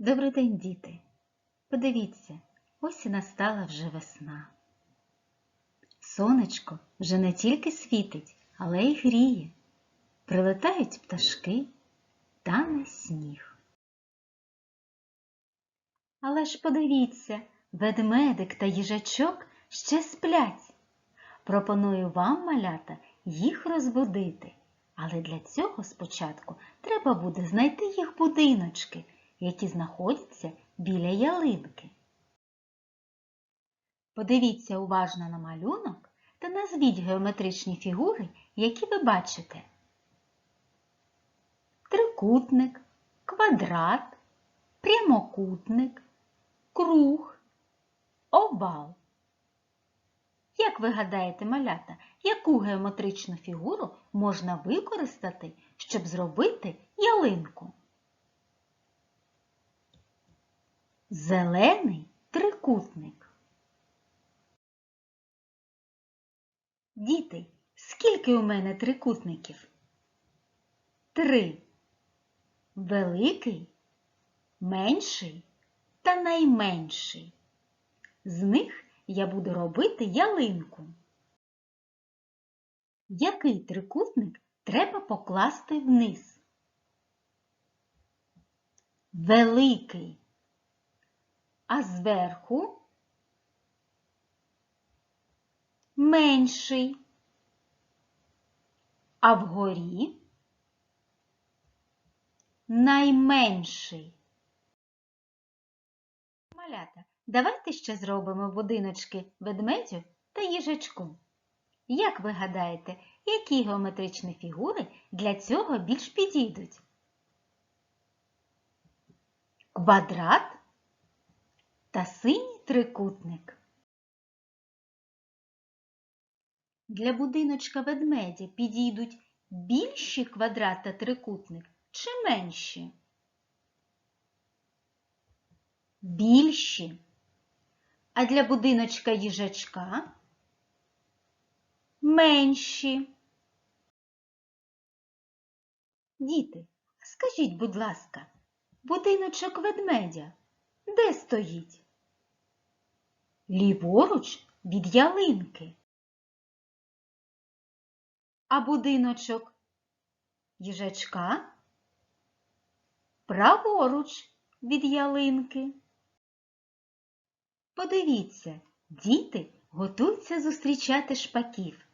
Добрий день, діти! Подивіться, ось і настала вже весна. Сонечко вже не тільки світить, але й гріє. Прилетають пташки, тане сніг. Але ж подивіться, ведмедик та їжачок ще сплять. Пропоную вам, малята, їх розбудити. Але для цього спочатку треба буде знайти їх будиночки, які знаходяться біля ялинки. Подивіться уважно на малюнок та назвіть геометричні фігури, які ви бачите. Трикутник, квадрат, прямокутник, круг, овал. Як ви гадаєте, малята, яку геометричну фігуру можна використати, щоб зробити ялинку? Зелений трикутник. Діти, скільки у мене трикутників? Три. Великий, менший та найменший. З них я буду робити ялинку. Який трикутник треба покласти вниз? Великий. А зверху менший. А вгорі найменший. Малята, давайте ще зробимо будиночки ведмедю та їжачку. Як ви гадаєте, які геометричні фігури для цього більш підійдуть? Квадрат та синій трикутник. Для будиночка ведмедя підійдуть більші квадрат та трикутник чи менші? Більші. А для будиночка їжачка менші. Діти, скажіть, будь ласка, будиночок ведмедя де стоїть? Ліворуч від ялинки. А будиночок їжачка праворуч від ялинки. Подивіться, діти готуються зустрічати шпаків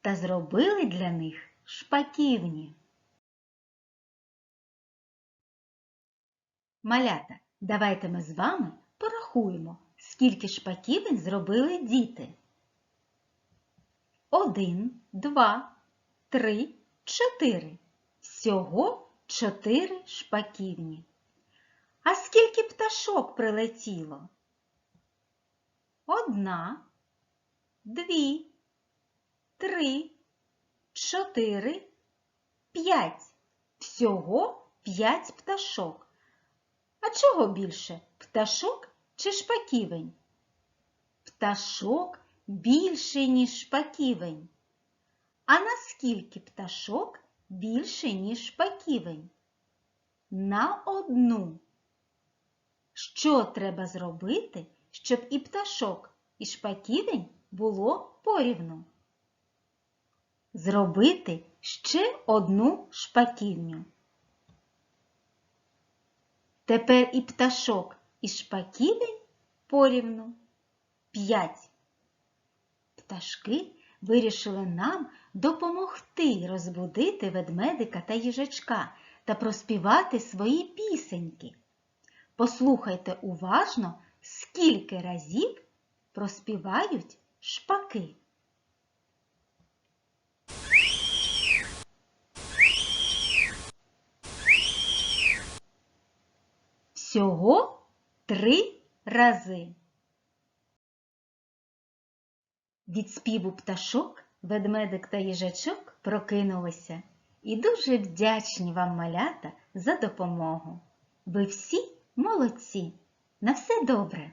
та зробили для них шпаківні. Малята, давайте ми з вами порахуємо, скільки шпаківень зробили діти. Один, два, три, чотири. Всього чотири шпаківні. А скільки пташок прилетіло? Одна, дві, три, чотири, п'ять. Всього п'ять пташок. А чого більше? Пташок чи шпаківень? Пташок більше, ніж шпаківень. А наскільки пташок більше, ніж шпаківень? На одну. Що треба зробити, щоб і пташок, і шпаківень було порівну? Зробити ще одну шпаківню. Тепер і пташок, і шпаківень порівну п'ять. Пташки вирішили нам допомогти розбудити ведмедика та їжачка та проспівати свої пісеньки. Послухайте уважно, скільки разів проспівають шпаки. Всього три рази. Від співу пташок ведмедик та їжачок прокинулися і дуже вдячні вам, малята, за допомогу. Ви всі молодці. На все добре!